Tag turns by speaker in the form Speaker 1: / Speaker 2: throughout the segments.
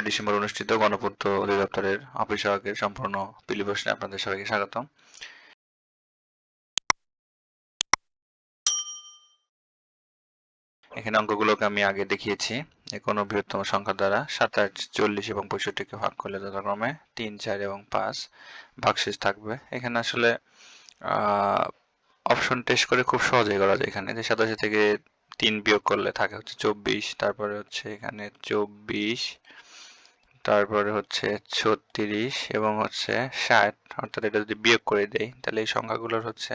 Speaker 1: তেরোই ডিসেম্বর অনুষ্ঠিত গণপূর্ত অধিদপ্তরের অফিস সহায়কের সম্পূর্ণ পিলিভোষণে আপনাদের সবাইকে স্বাগতম এখানে অঙ্কগুলোকে আমি আগে দেখিয়েছি কোনো বৃহত্তম সংখ্যা দ্বারা সাতাশ চল্লিশ এবং পঁয়ষট্টিকে ভাগ করলে যথাক্রমে তিন চার এবং পাঁচ ভাগশেষ থাকবে এখানে আসলে অপশন টেস্ট করে খুব সহজেই করা যায় এখানে যে সাতাশি থেকে তিন বিয়োগ করলে থাকে হচ্ছে চব্বিশ তারপরে হচ্ছে এখানে চব্বিশ তারপরে হচ্ছে ছত্রিশ এবং হচ্ছে ষাট অর্থাৎ এটা যদি বিয়োগ করে দেই তাহলে এই সংখ্যাগুলোর হচ্ছে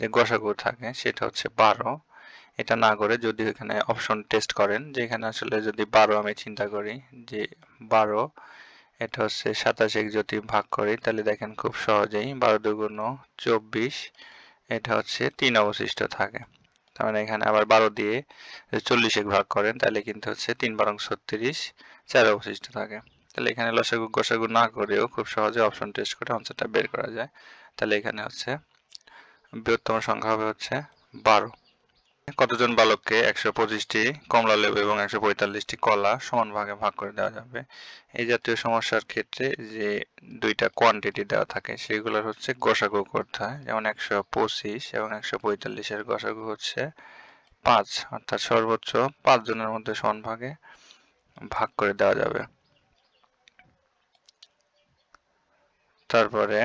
Speaker 1: যে গসাগু থাকে সেটা হচ্ছে বারো এটা না করে যদি এখানে অপশন টেস্ট করেন যে এখানে আসলে যদি বারো আমি চিন্তা করি যে বারো এটা হচ্ছে সাতাশ এক যদি ভাগ করি তাহলে দেখেন খুব সহজেই বারো দুগুণ চব্বিশ এটা হচ্ছে তিন অবশিষ্ট থাকে তার মানে এখানে আবার বারো দিয়ে চল্লিশ এক ভাগ করেন তাহলে কিন্তু হচ্ছে তিন বারং ছত্রিশ চার অবশিষ্ট থাকে তাহলে এখানে লসাগু গোসাগু না করেও খুব সহজে অপশন টেস্ট করে আনসারটা বের করা যায় তাহলে এখানে হচ্ছে বৃহত্তম সংখ্যা হবে হচ্ছে বারো কতজন বালককে একশো পঁচিশটি কমলা লেবু এবং একশো পঁয়তাল্লিশটি কলা সমান ভাগে ভাগ করে দেওয়া যাবে এই জাতীয় সমস্যার ক্ষেত্রে যে দুইটা কোয়ান্টিটি দেওয়া থাকে সেগুলোর হচ্ছে গসাগু করতে হয় যেমন একশো পঁচিশ এবং একশো পঁয়তাল্লিশের গসাগু হচ্ছে পাঁচ অর্থাৎ সর্বোচ্চ পাঁচজনের মধ্যে সমান ভাগে ভাগ করে দেওয়া যাবে তারপরে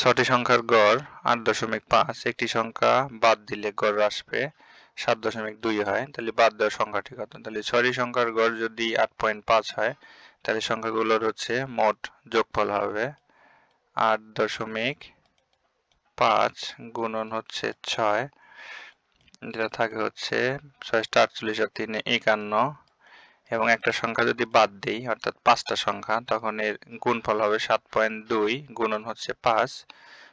Speaker 1: ছটি সংখ্যার গড় আট দশমিক পাঁচ একটি সংখ্যা বাদ দিলে গড় আসবে সাত দশমিক দুই হয় তাহলে বাদ দেওয়ার সংখ্যাটি কত তাহলে ছয়টি সংখ্যার গড় যদি আট পয়েন্ট পাঁচ হয় তাহলে সংখ্যাগুলোর হচ্ছে মোট যোগফল হবে আট দশমিক পাঁচ গুণন হচ্ছে ছয় যেটা থাকে হচ্ছে ছয় আটচল্লিশ আর তিনে একান্ন এবং একটা সংখ্যা যদি বাদ দিই অর্থাৎ পাঁচটা সংখ্যা তখন এর গুণফল হবে সাত পয়েন্ট দুই গুণন হচ্ছে পাঁচ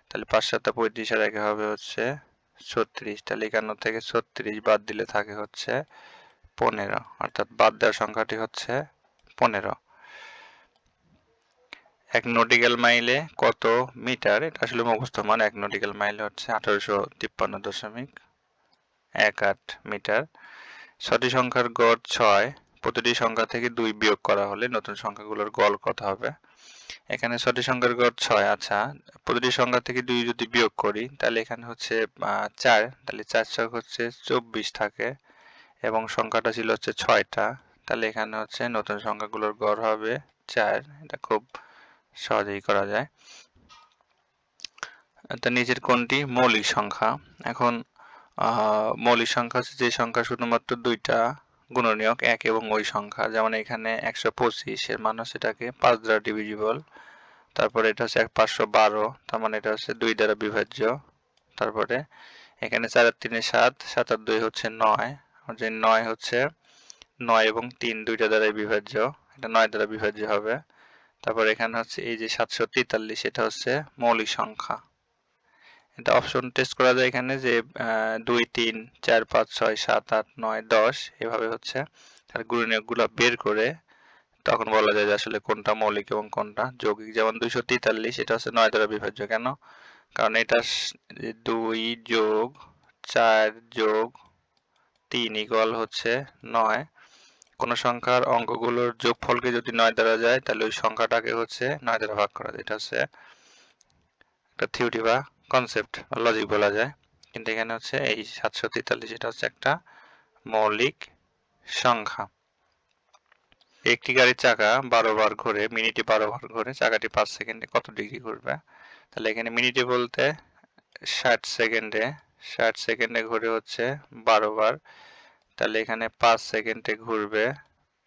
Speaker 1: তাহলে পাঁচ সাতটা পঁয়ত্রিশ আর একে হবে হচ্ছে ছত্রিশ তাহলে একান্ন থেকে ছত্রিশ বাদ দিলে থাকে হচ্ছে পনেরো অর্থাৎ বাদ দেওয়ার সংখ্যাটি হচ্ছে পনেরো এক নটিক্যাল মাইলে কত মিটার এটা আসলে মুখস্থ মান এক নটিক্যাল মাইলে হচ্ছে আঠারোশো তিপ্পান্ন দশমিক এক আট মিটার ছটি সংখ্যার গড় ছয় প্রতিটি সংখ্যা থেকে দুই বিয়োগ করা হলে নতুন সংখ্যাগুলোর গড় কত হবে এখানে ছটি সংখ্যার গড় ছয় আচ্ছা প্রতিটি সংখ্যা থেকে দুই যদি বিয়োগ করি তাহলে এখানে হচ্ছে চার তাহলে চার ছয় হচ্ছে চব্বিশ থাকে এবং সংখ্যাটা ছিল হচ্ছে ছয়টা তাহলে এখানে হচ্ছে নতুন সংখ্যাগুলোর গড় হবে চার এটা খুব সহজেই করা যায় তা নিচের কোনটি মৌলিক সংখ্যা এখন মৌলিক সংখ্যা হচ্ছে যে সংখ্যা শুধুমাত্র দুইটা গুণনীয়ক এক এবং ওই সংখ্যা যেমন এখানে একশো পঁচিশের মান হচ্ছে এটাকে পাঁচ দ্বারা ডিভিজিবল তারপরে এটা হচ্ছে এক পাঁচশো বারো তার মানে এটা হচ্ছে দুই দ্বারা বিভাজ্য তারপরে এখানে চার আর তিনে সাত সাত আর দুই হচ্ছে নয় যে নয় হচ্ছে নয় এবং তিন দুইটা দ্বারাই বিভাজ্য এটা নয় দ্বারা বিভাজ্য হবে তারপর এখানে হচ্ছে এই যে সাতশো তেতাল্লিশ এটা হচ্ছে মৌলিক সংখ্যা এটা অপশন টেস্ট করা যায় এখানে যে দুই তিন চার পাঁচ ছয় সাত আট নয় দশ এভাবে হচ্ছে তার গুণনীয়কগুলো বের করে তখন বলা যায় যে আসলে কোনটা মৌলিক এবং কোনটা যৌগিক যেমন দুইশো তেতাল্লিশ এটা হচ্ছে নয় দ্বারা বিভাজ্য কেন কারণ এটা দুই যোগ চার যোগ তিন ইকুয়াল হচ্ছে নয় কোনো সংখ্যার অঙ্কগুলোর যোগফলকে যদি নয় দ্বারা যায় তাহলে ওই সংখ্যাটাকে হচ্ছে নয় দ্বারা ভাগ করা যায় এটা হচ্ছে একটা থিওরি বা কনসেপ্ট লজিক বলা যায় কিন্তু এখানে হচ্ছে এই সাতশো তেতাল্লিশ এটা হচ্ছে একটা মৌলিক সংখ্যা একটি গাড়ির চাকা বারো বার ঘুরে মিনিটে বারো বার ঘুরে চাকাটি পাঁচ সেকেন্ডে কত ডিগ্রি ঘুরবে তাহলে এখানে মিনিটে বলতে ষাট সেকেন্ডে ষাট সেকেন্ডে ঘুরে হচ্ছে বারো বার তাহলে এখানে পাঁচ সেকেন্ডে ঘুরবে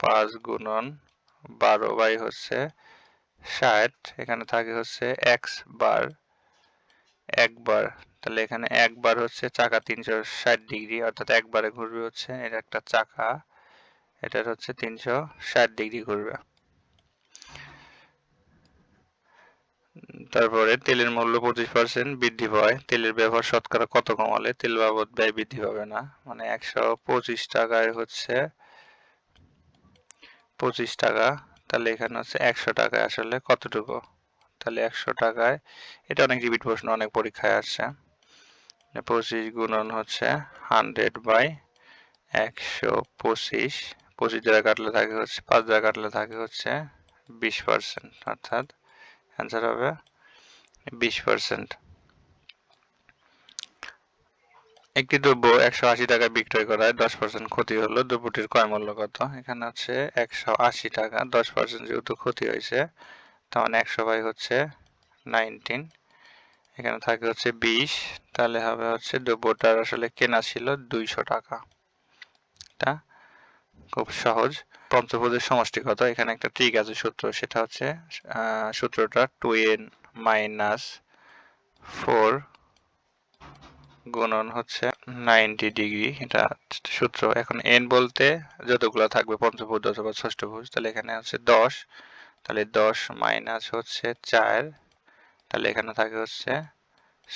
Speaker 1: পাঁচ গুণন বারো বাই হচ্ছে ষাট এখানে থাকে হচ্ছে এক্স বার একবার তাহলে এখানে একবার হচ্ছে চাকা তিনশো ষাট ডিগ্রি অর্থাৎ একবারে ঘুরবে হচ্ছে এটা একটা চাকা এটার হচ্ছে তিনশো ষাট ডিগ্রি ঘুরবে তারপরে তেলের মূল্য পঁচিশ পার্সেন্ট বৃদ্ধি পায় তেলের ব্যবহার শতকরা কত কমালে তেল বাবদ ব্যয় বৃদ্ধি পাবে না মানে একশো পঁচিশ টাকায় হচ্ছে পঁচিশ টাকা তাহলে এখানে হচ্ছে একশো টাকায় আসলে কতটুকু তাহলে একশো টাকায় এটা অনেক রিপিট প্রশ্ন অনেক পরীক্ষায় আসছে মানে পঁচিশ গুণন হচ্ছে হান্ড্রেড বাই একশো পঁচিশ পঁচিশ দ্বারা কাটলে থাকে হচ্ছে পাঁচ দ্বারা কাটলে থাকে হচ্ছে বিশ পার্সেন্ট অর্থাৎ অ্যান্সার হবে বিশ পার্সেন্ট একটি দ্রব্য একশো আশি টাকা বিক্রয় করায় দশ পার্সেন্ট ক্ষতি হলো দ্রব্যটির ক্রয় মূল্য কত এখানে আছে একশো আশি টাকা দশ পার্সেন্ট যেহেতু ক্ষতি হয়েছে তাহলে মানে একশো বাই হচ্ছে নাইনটিন এখানে থাকে হচ্ছে বিশ তাহলে হবে হচ্ছে দ্রব্যটার আসলে কেনা ছিল দুইশো টাকা এটা খুব সহজ পঞ্চপদের সমষ্টিগত এখানে একটা ট্রিক আছে সূত্র সেটা হচ্ছে সূত্রটা টু এন মাইনাস ফোর গুণন হচ্ছে নাইনটি ডিগ্রি এটা সূত্র এখন এন বলতে যতগুলো থাকবে পঞ্চভুজ অথবা ষষ্ঠভুজ তাহলে এখানে হচ্ছে দশ তাহলে দশ মাইনাস হচ্ছে চার তাহলে এখানে থাকে হচ্ছে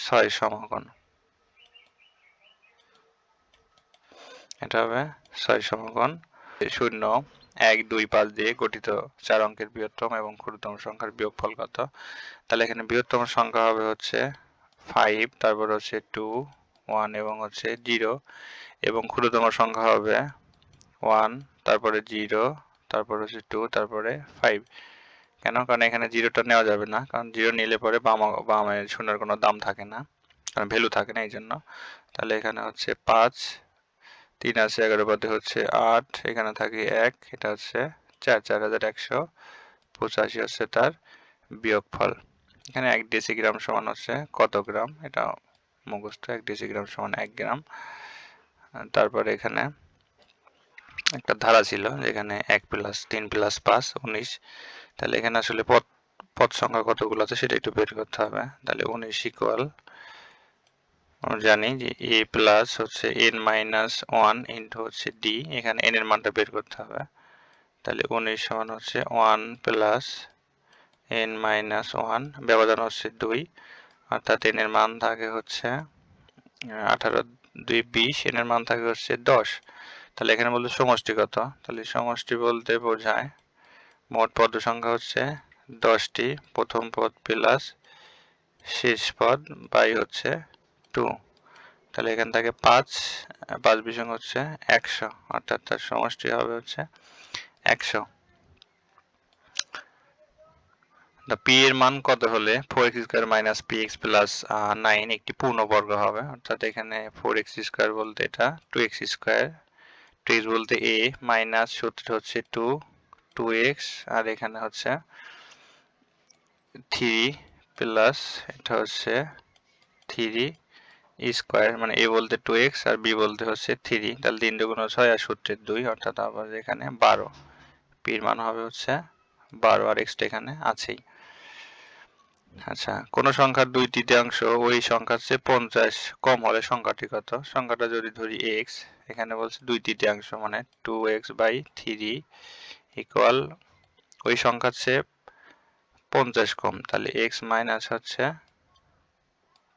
Speaker 1: ছয় সমকোণ এটা হবে ছয় সমকোণ শূন্য এক দুই পাঁচ দিয়ে গঠিত চার অঙ্কের বৃহত্তম এবং ক্ষুদ্রতম সংখ্যার বিয়োগফল কত তাহলে এখানে বৃহত্তম সংখ্যা হবে হচ্ছে ফাইভ তারপর হচ্ছে টু ওয়ান এবং হচ্ছে জিরো এবং ক্ষুদ্রতম সংখ্যা হবে ওয়ান তারপরে জিরো তারপর হচ্ছে টু তারপরে ফাইভ কেন কারণ এখানে জিরোটা নেওয়া যাবে না কারণ জিরো নিলে পরে বাম বামে সোনার কোনো দাম থাকে না কারণ ভ্যালু থাকে না এই জন্য তাহলে এখানে হচ্ছে পাঁচ তিন আছে এগারো বাদে হচ্ছে আট এখানে থাকে এক এটা হচ্ছে চার চার হাজার একশো পঁচাশি হচ্ছে তার বিয়োগফল এখানে এক গ্রাম সমান হচ্ছে কত গ্রাম এটা মুখস্থ এক গ্রাম সমান এক গ্রাম তারপরে এখানে একটা ধারা ছিল যেখানে এক প্লাস তিন প্লাস পাঁচ উনিশ তাহলে এখানে আসলে পদ পদ সংখ্যা কতগুলো আছে সেটা একটু বের করতে হবে তাহলে উনিশ ইকুয়াল আমরা জানি যে এ প্লাস হচ্ছে এন মাইনাস ওয়ান ইন্টু হচ্ছে ডি এখানে এন এর মানটা বের করতে হবে তাহলে উনিশ সমান হচ্ছে one plus N minus one ব্যবধান হচ্ছে দুই অর্থাৎ এন এর মান থাকে হচ্ছে আঠারো দুই বিশ এন এর মান থাকে হচ্ছে দশ তাহলে এখানে বলতে সমষ্টি কত তাহলে সমষ্টি বলতে বোঝায় মোট পদ সংখ্যা হচ্ছে দশটি প্রথম পদ প্লাস শেষ পদ বাই হচ্ছে টু তাহলে এখান থেকে পাঁচ পাঁচ বিশং হচ্ছে একশো অর্থাৎ তার সমষ্টি হবে হচ্ছে একশো পি এর মান কত হলে four X square minus P X plus nine একটি পূর্ণবর্গ হবে অর্থাৎ এখানে ফোর এক্স স্কোয়ার বলতে এটা two X square two X বলতে এ মাইনাস সত্তর হচ্ছে টু টু এক্স আর এখানে হচ্ছে থ্রি প্লাস এটা হচ্ছে থ্রি স্কোয়ার মানে এ বলতে টু এক্স আর বি বলতে হচ্ছে থ্রি তাহলে তিন গুণ ছয় আর সূত্রের দুই অর্থাৎ আবার এখানে বারো এর মান হবে হচ্ছে বারো আর টা এখানে আছেই আচ্ছা কোন সংখ্যার দুই তৃতীয়াংশ ওই সংখ্যার চেয়ে পঞ্চাশ কম হলে সংখ্যাটি কত সংখ্যাটা যদি ধরি এক্স এখানে বলছে দুই তৃতীয়াংশ মানে two X by three equal ওই সংখ্যার চেয়ে পঞ্চাশ কম তাহলে এক্স মাইনাস হচ্ছে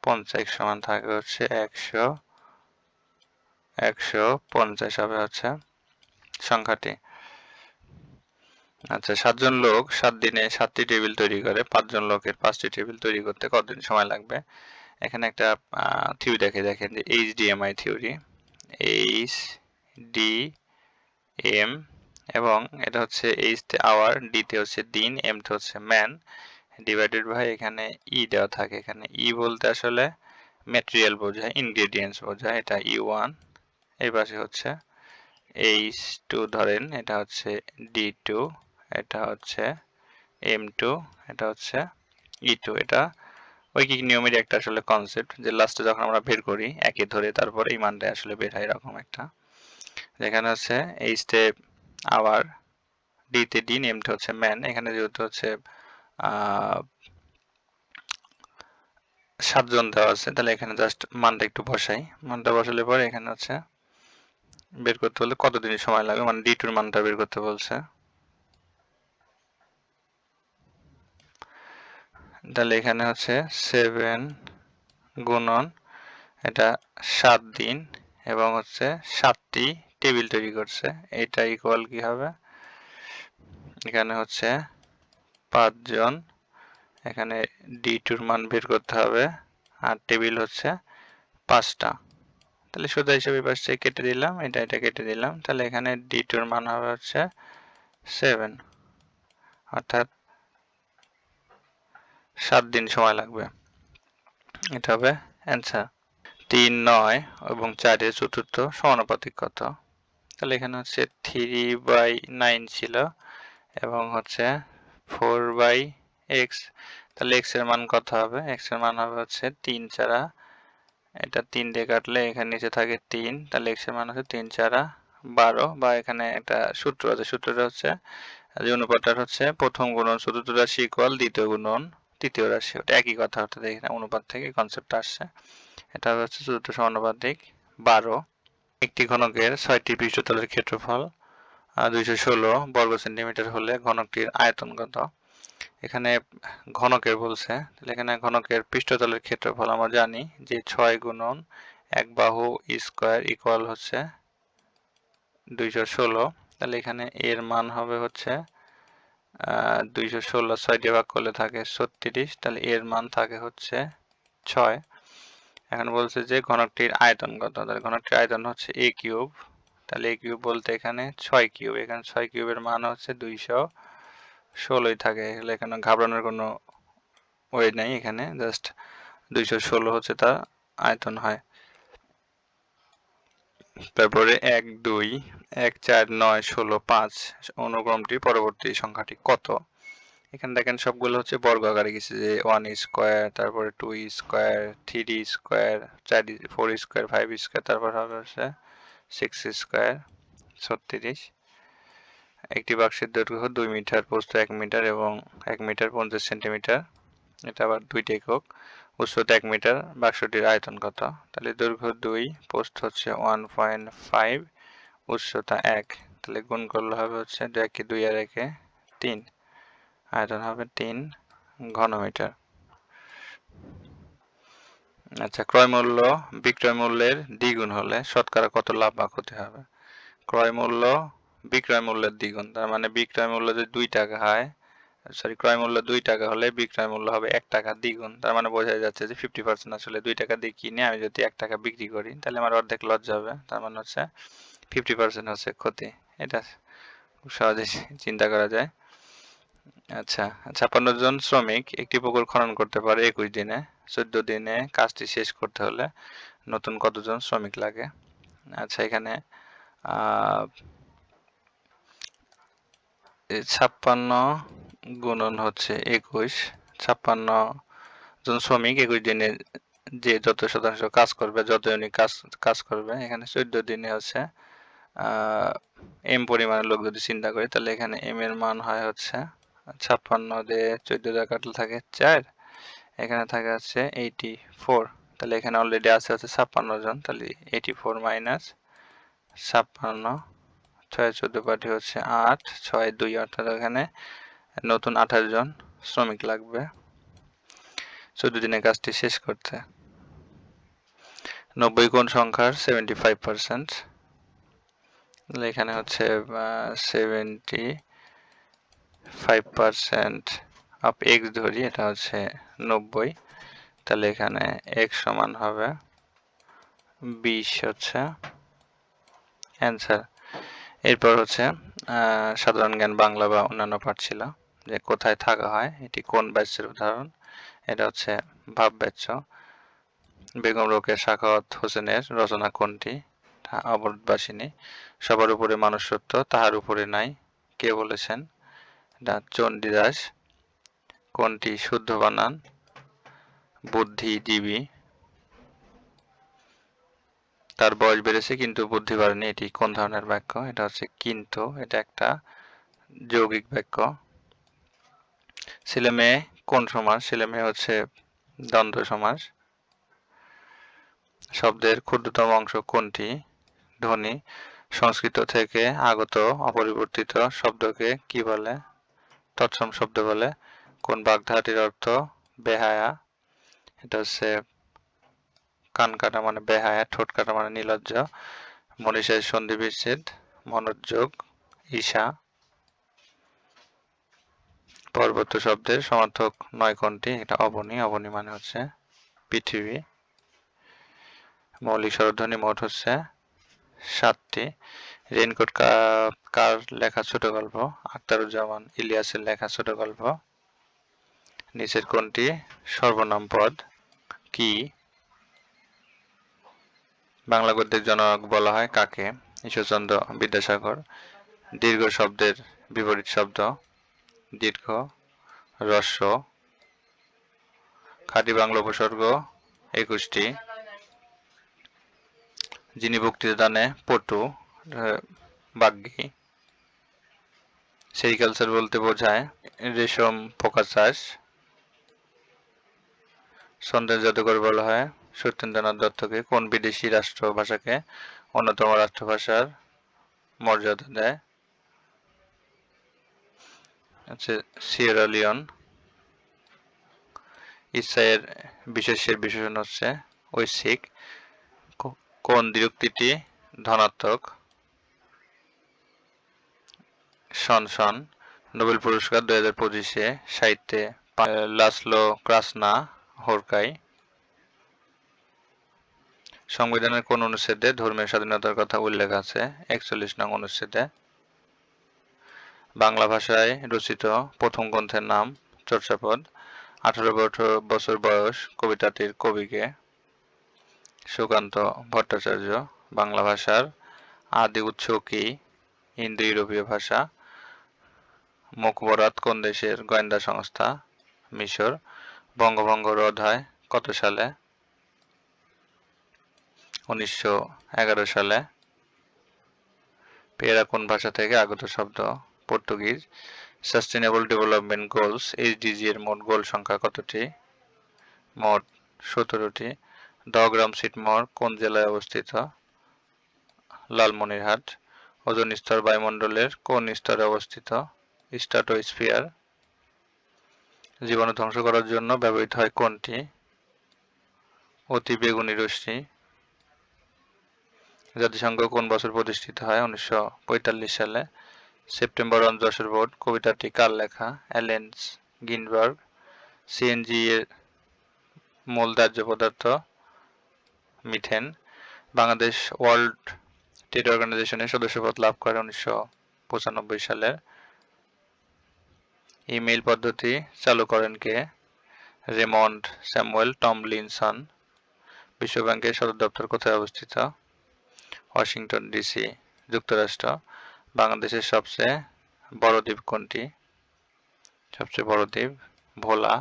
Speaker 1: পঞ্চাশ সমান থাকে হচ্ছে একশো একশো পঞ্চাশ হবে হচ্ছে সংখ্যাটি আচ্ছা সাতজন লোক সাত দিনে সাতটি টেবিল তৈরি করে পাঁচজন লোকের পাঁচটি টেবিল তৈরি করতে কতদিন সময় লাগবে এখানে একটা থিওরি দেখে দেখেন যে H DMI theory H D M এবং এটা হচ্ছে এইচ তে আওয়ার ডিতে হচ্ছে দিন তে হচ্ছে ম্যান ডিভাইডেড বাই এখানে ই e দেওয়া থাকে এখানে ই e বলতে আসলে ম্যাটেরিয়াল বোঝায় ইনগ্রেডিয়েন্টস বোঝায় এটা ই e ওয়ান এই পাশে হচ্ছে এইচ টু ধরেন এটা হচ্ছে ডি টু এটা হচ্ছে এম টু এটা হচ্ছে ই টু এটা ঐকিক নিয়মের একটা আসলে কনসেপ্ট যে লাস্টে যখন আমরা বের করি একে ধরে তারপরে এই মানটা আসলে বের হয় এরকম একটা যেখানে হচ্ছে এই স্টেপ ডি ডিতে ডি নেমটা হচ্ছে ম্যান এখানে যেহেতু হচ্ছে সাতজন দেওয়া আছে তাহলে এখানে জাস্ট মানটা একটু বসাই মানটা বসালে পরে এখানে হচ্ছে বের করতে হলে কতদিন সময় লাগবে মানে ডি টুর মানটা বের করতে বলছে তাহলে এখানে হচ্ছে সেভেন গুণন এটা সাত দিন এবং হচ্ছে সাতটি টেবিল তৈরি করছে এটা ইকুয়াল কি হবে এখানে হচ্ছে পাঁচজন এখানে ডি টুর মান বের করতে হবে আর টেবিল হচ্ছে পাঁচটা তাহলে সোজা হিসেবে পাশে কেটে দিলাম এটা এটা কেটে দিলাম তাহলে এখানে ডি টুর মান হবে হচ্ছে সেভেন অর্থাৎ সাত দিন সময় লাগবে এটা হবে অ্যান্সার তিন নয় এবং চারের চতুর্থ সমানুপাতিক কত তাহলে এখানে হচ্ছে থ্রি বাই নাইন ছিল এবং হচ্ছে ফোর বাই এক্স তাহলে এক্স এর মান কত হবে এক্স এর মান হবে হচ্ছে তিন ছাড়া এটা তিন দিয়ে কাটলে এখানে নিচে থাকে তিন তাহলে এক্স এর মান হচ্ছে তিন ছাড়া বারো বা এখানে একটা সূত্র আছে সূত্রটা হচ্ছে যে অনুপাতটা হচ্ছে প্রথম গুণন চতুর্থ রাশি ইকুয়াল দ্বিতীয় গুণন তৃতীয় রাশি ওটা একই কথা অর্থাৎ এখানে অনুপাত থেকে কনসেপ্ট আসছে এটা হচ্ছে চতুর্থ সমানুপাতিক বারো একটি ঘনকের ছয়টি পৃষ্ঠতলের ক্ষেত্রফল দুইশো ষোলো বর্গ সেন্টিমিটার হলে ঘনকটির আয়তন কত এখানে ঘনকের বলছে তাহলে এখানে ঘনকের পৃষ্ঠতলের ক্ষেত্রফল আমরা জানি যে ছয় গুণন এক বাহু স্কোয়ার ইকুয়াল হচ্ছে দুইশো ষোলো তাহলে এখানে এর মান হবে হচ্ছে দুইশো ষোলো ছয় দিয়ে ভাগ করলে থাকে ছত্রিশ তাহলে এর মান থাকে হচ্ছে ছয় এখন বলছে যে ঘনকটির আয়তন কত তাহলে ঘনকটির আয়তন হচ্ছে এ কিউব তাহলে এ কিউব বলতে এখানে ছয় কিউব এখানে ছয় কিউবের মান হচ্ছে দুইশো ষোলোই থাকে এখানে ঘাবড়ানোর কোনো ওয়ে নেই এখানে জাস্ট দুইশো ষোলো হচ্ছে তার আয়তন হয় তারপরে এক দুই এক চার নয় ষোলো পাঁচ অনুক্রমটি পরবর্তী সংখ্যাটি কত এখানে দেখেন সবগুলো হচ্ছে বর্গ আকারে গেছে যে ওয়ান স্কোয়ার তারপরে টু স্কোয়ার থ্রি স্কোয়ার চার ফোর স্কোয়ার ফাইভ স্কোয়ার তারপর হচ্ছে সিক্স স্কোয়ার ছত্রিশ একটি বাক্সের দৈর্ঘ্য দুই মিটার পোস্ত এক মিটার এবং এক মিটার পঞ্চাশ সেন্টিমিটার এটা আবার দুইটা একক উচ্চতা এক মিটার বাক্সটির আয়তন কত তাহলে দৈর্ঘ্য দুই পোস্ট হচ্ছে ওয়ান পয়েন্ট ফাইভ উচ্চতা এক তাহলে গুণ করলে হবে হচ্ছে দু একে দুই আর একে তিন আয়তন হবে তিন ঘনমিটার আচ্ছা ক্রয় মূল্য বিক্রয় মূল্যের দ্বিগুণ হলে শতকরা কত লাভ বা ক্ষতি হবে ক্রয় মূল্য বিক্রয় মূল্যের দ্বিগুণ তার মানে বিক্রয় মূল্য যদি দুই টাকা হয় সরি ক্রয় মূল্য দুই টাকা হলে বিক্রয় মূল্য হবে এক টাকা দ্বিগুণ তার মানে বোঝা যাচ্ছে যে ফিফটি পার্সেন্ট আসলে দুই টাকা দিয়ে কিনে আমি যদি এক টাকা বিক্রি করি তাহলে আমার অর্ধেক লজ্জ যাবে তার মানে হচ্ছে ফিফটি পার্সেন্ট হচ্ছে ক্ষতি এটা খুব সহজে চিন্তা করা যায় আচ্ছা ছাপ্পান্ন জন শ্রমিক একটি পুকুর খনন করতে পারে একুশ দিনে চোদ্দ দিনে কাজটি শেষ করতে হলে নতুন কতজন শ্রমিক লাগে আচ্ছা এখানে ছাপ্পান্ন গুণন হচ্ছে একুশ ছাপ্পান্ন জন শ্রমিক একুশ দিনে যে যত শতাংশ কাজ করবে যত ইউনিক কাজ কাজ করবে এখানে চোদ্দ দিনে হচ্ছে এম পরিমাণের লোক যদি চিন্তা করি তাহলে এখানে এম এর মান হয় হচ্ছে ছাপ্পান্ন দিয়ে চোদ্দ দিয়ে কাটলে থাকে চার এখানে থাকে আছে এইটি ফোর তাহলে এখানে অলরেডি আছে আছে ছাপ্পান্ন জন তাহলে এইটি ফোর মাইনাস ছাপ্পান্ন ছয় চোদ্দ পার্টি হচ্ছে আট ছয় দুই অর্থাৎ এখানে নতুন আঠাশ জন শ্রমিক লাগবে চোদ্দ দিনে কাজটি শেষ করতে নব্বই কোন সংখ্যার সেভেন্টি ফাইভ পার্সেন্ট এখানে হচ্ছে seventy five percent of X ধরি এটা হচ্ছে নব্বই তাহলে এখানে এক্স সমান হবে বিশ হচ্ছে অ্যান্সার এরপর হচ্ছে সাধারণ জ্ঞান বাংলা বা অন্যান্য পাঠ ছিল যে কোথায় থাকা হয় এটি কোন ব্যাচের উদাহরণ এটা হচ্ছে ভাব ব্যাচ বেগম রোকে শাখাওয়াত হোসেনের রচনা কোনটি অবরোধবাসিনী সবার উপরে মানুষ সত্য তাহার উপরে নাই কে বলেছেন চণ্ডীদাস কোনটি শুদ্ধ বানান বুদ্ধিজীবী তার বয়স বেড়েছে কিন্তু বুদ্ধি বাড়েনি এটি কোন ধরনের বাক্য এটা হচ্ছে কিন্তু এটা একটা যৌগিক বাক্য ছেলে মেয়ে কোন সমাজ ছেলে মেয়ে হচ্ছে দ্বন্দ্ব সমাজ শব্দের ক্ষুদ্রতম অংশ কোনটি ধ্বনি সংস্কৃত থেকে আগত অপরিবর্তিত শব্দকে কি বলে তৎসম শব্দ বলে কোন বাগধাটির অর্থ বেহায়া এটা হচ্ছে কান কাটা মানে বেহায়া ঠোঁট কাটা মানে নিলজ্জ মনীষের সন্ধি বিচ্ছেদ মনোযোগ ঈশা পর্বত শব্দের সমার্থক নয় কোনটি এটা অবনী অবনী মানে হচ্ছে পৃথিবী মৌলিক স্বরধ্বনি মোট হচ্ছে সাতটি রেইনকোট কার লেখা ছোট গল্প আখতারুজ্জামান ইলিয়াসের লেখা ছোট গল্প নিচের কোনটি সর্বনাম পদ কি বাংলা গদ্যের জনক বলা হয় কাকে ঈশ্বরচন্দ্র বিদ্যাসাগর দীর্ঘ শব্দের বিপরীত শব্দ দীর্ঘ রস্য খাদি বাংলা উপসর্গ একুশটি যিনি বক্তৃতা দানে পটু বাগ্যি সেরিকালচার বলতে বোঝায় রেশম পোকা চাষ সন্তান জাদুঘর বলা হয় সত্যেন্দ্রনাথ দত্তকে কোন বিদেশি রাষ্ট্র ভাষাকে অন্যতম রাষ্ট্রভাষার মর্যাদা দেয় আচ্ছা সিয়েরা বিশেষের বিশেষণ হচ্ছে ঐশিক কোন দ্বিরুক্তিটি ধনাত্মক শন শন নোবেল পুরস্কার দুই হাজার পঁচিশে সাহিত্যে লাসলো ক্রাসনা হোরকাই সংবিধানের কোন অনুচ্ছেদে ধর্মীয় স্বাধীনতার কথা উল্লেখ আছে একচল্লিশ নং অনুচ্ছেদে বাংলা ভাষায় রচিত প্রথম গ্রন্থের নাম চর্চাপদ আঠারো বছর বয়স কবিতাটির কবিকে সুকান্ত ভট্টাচার্য বাংলা ভাষার আদি উৎস কি ইন্দো ইউরোপীয় ভাষা মুখবরাত কোন দেশের গোয়েন্দা সংস্থা মিশর বঙ্গভঙ্গ রদ হয় কত সালে উনিশশো সালে পেয়ারা কোন ভাষা থেকে আগত শব্দ Portuguese sustainable development goals SDG এর মোট গোল সংখ্যা কতটি মোট সতেরোটি গ্রাম সিটমোহর কোন জেলায় অবস্থিত লালমনিরহাট ওজন স্তর বায়ুমণ্ডলের কোন স্তরে অবস্থিত স্টাটোস্ফিয়ার জীবাণু ধ্বংস করার জন্য ব্যবহৃত হয় কোনটি অতি বেগুনি রশ্মি জাতিসংঘ কোন বছর প্রতিষ্ঠিত হয় উনিশশো সালে সেপ্টেম্বর অন যশোর বোর্ড কবিতাটি কার লেখা অ্যালেন্স গিনবার্গ সিএনজি এর মূল দাহ্য পদার্থ মিথেন বাংলাদেশ ওয়ার্ল্ড ট্রেড অর্গানাইজেশনের সদস্যপদ লাভ করে উনিশশো সালের ইমেইল পদ্ধতি চালু করেন কে রেমন্ড স্যামুয়েল টম লিনসন বিশ্বব্যাংকের সদর দপ্তর কোথায় অবস্থিত ওয়াশিংটন ডিসি যুক্তরাষ্ট্র বাংলাদেশের সবচেয়ে বড় দ্বীপ কোনটি সবচেয়ে বড় দ্বীপ ভোলা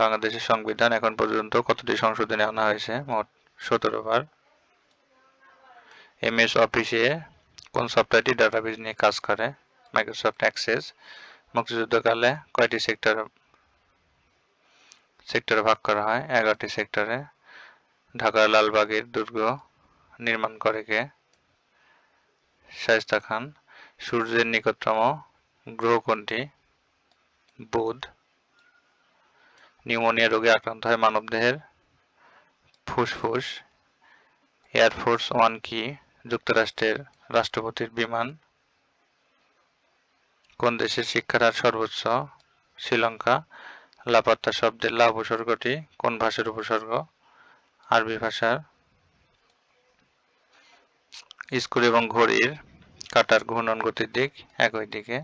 Speaker 1: বাংলাদেশের সংবিধান এখন পর্যন্ত কতটি সংশোধনে আনা হয়েছে মোট সতেরো বার এম এস অফিসে কোন সফটওয়্যারটি ডাটাবেজ নিয়ে কাজ করে মাইক্রোসফট অ্যাক্সেস মুক্তিযুদ্ধকালে কয়টি সেক্টর সেক্টরে ভাগ করা হয় এগারোটি সেক্টরে ঢাকার লালবাগের দুর্গ নির্মাণ করে কে শায়স্তা খান সূর্যের নিকটতম গ্রহ কোনটি বুধ নিউমোনিয়া রোগে আক্রান্ত হয় মানবদেহের ফুসফুস এয়ারফোর্স ওয়ান কি যুক্তরাষ্ট্রের রাষ্ট্রপতির বিমান কোন দেশের শিক্ষার হার সর্বোচ্চ শ্রীলঙ্কা লাপাত্তা শব্দের লা উপসর্গটি কোন ভাষার উপসর্গ আরবি ভাষার স্কুল এবং ঘড়ির কাটার ঘূর্ণন গতির দিক একই দিকে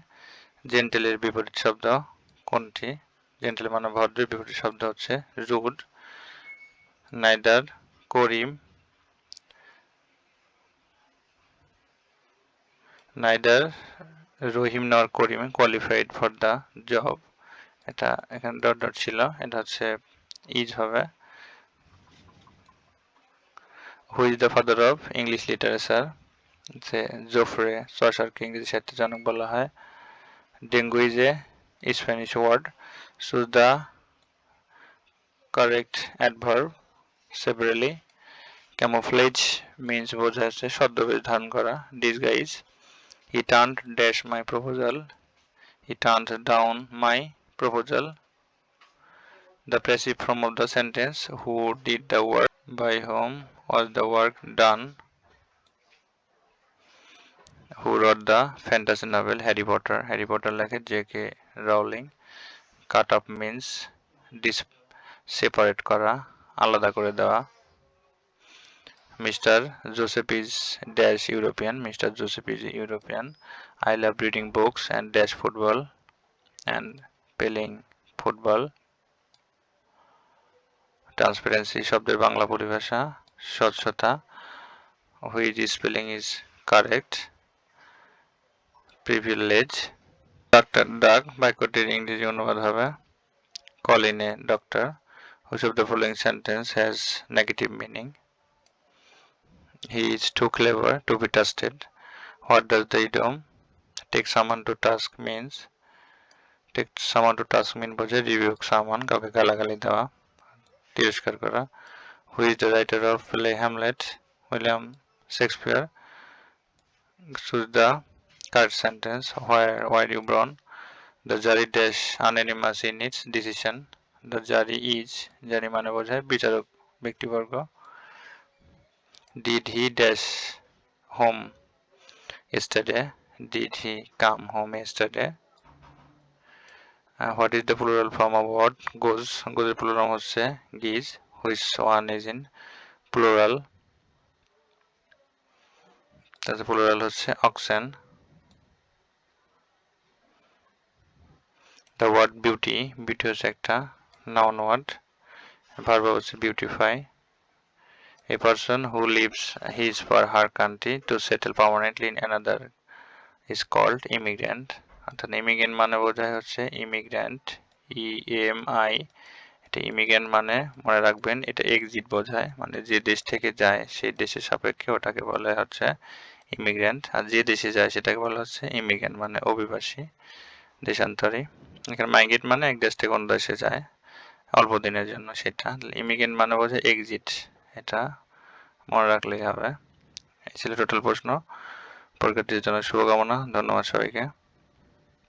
Speaker 1: জেন্টেলের বিপরীত শব্দ কোনটি জেন্টেল মানে ভদ্রের বিপরীত শব্দ হচ্ছে rude neither Karim neither Rahim nor Karim qualified for the job এটা এখানে ডট ডট ছিল এটা হচ্ছে ইজ হবে who is the father of English literature যে জোফরে সসারকে ইংরেজি সাহিত্যের জনক বলা হয় dengue is a Spanish word choose the correct adverb separately camouflage means বোঝা যাচ্ছে ছদ্মবেশ ধারণ করা disguise he turned dash my proposal he turned down my proposal the passive form of the sentence who did the work by whom was the work done who wrote the fantasy novel harry potter harry potter like a jk rowling cut up means this separate kara আলাদা করে দেওয়া mister Joseph is dash European mister Joseph is European I love reading books and dash football and playing football transparency শব্দের বাংলা পরিভাষা স্বচ্ছতা which spelling is correct privilege ডাক্তার ডাক বাক্যটির ইংরেজি অনুবাদ হবে call in a doctor which of the following sentence has negative meaning He is too clever to be trusted. What does the idiom take someone to task means? take someone to task mean বোঝে রিভিউক সামান কাউকে গালাগালি দেওয়া তিরস্কার করা who is the writer of play Hamlet William Shakespeare choose the correct sentence where were you born the jury dash unanimous in its decision the jury is jury মানে বোঝায় বিচারক ব্যক্তিবর্গ did he dash home yesterday did he come home yesterday uh, what is the plural form of what goes goes এর plural form হচ্ছে gives which one is in plural তাতে plural হচ্ছে oxen the word beauty beauty হচ্ছে একটা noun word verb হচ্ছে beautify A person who leaves his or her country to settle permanently in another is called immigrant. অর্থাৎ immigrant মানে বোঝায় হচ্ছে immigrant E M I এটা immigrant মানে মনে রাখবেন এটা এক্সিট বোঝায় মানে যে দেশ থেকে যায় সেই দেশের সাপেক্ষে ওটাকে বলা হচ্ছে ইমিগ্রেন্ট আর যে দেশে যায় সেটাকে বলা হচ্ছে ইমিগ্রেন্ট মানে অভিবাসী দেশান্তরী এখানে মাইগ্রেট মানে এক দেশ থেকে অন্য দেশে যায় অল্প দিনের জন্য সেটা ইমিগ্রেন্ট মানে বোঝায় এক্সিট এটা মনে রাখলেই হবে এই ছিল টোটাল প্রশ্ন পরীক্ষার্থীর জন্য শুভকামনা ধন্যবাদ সবাইকে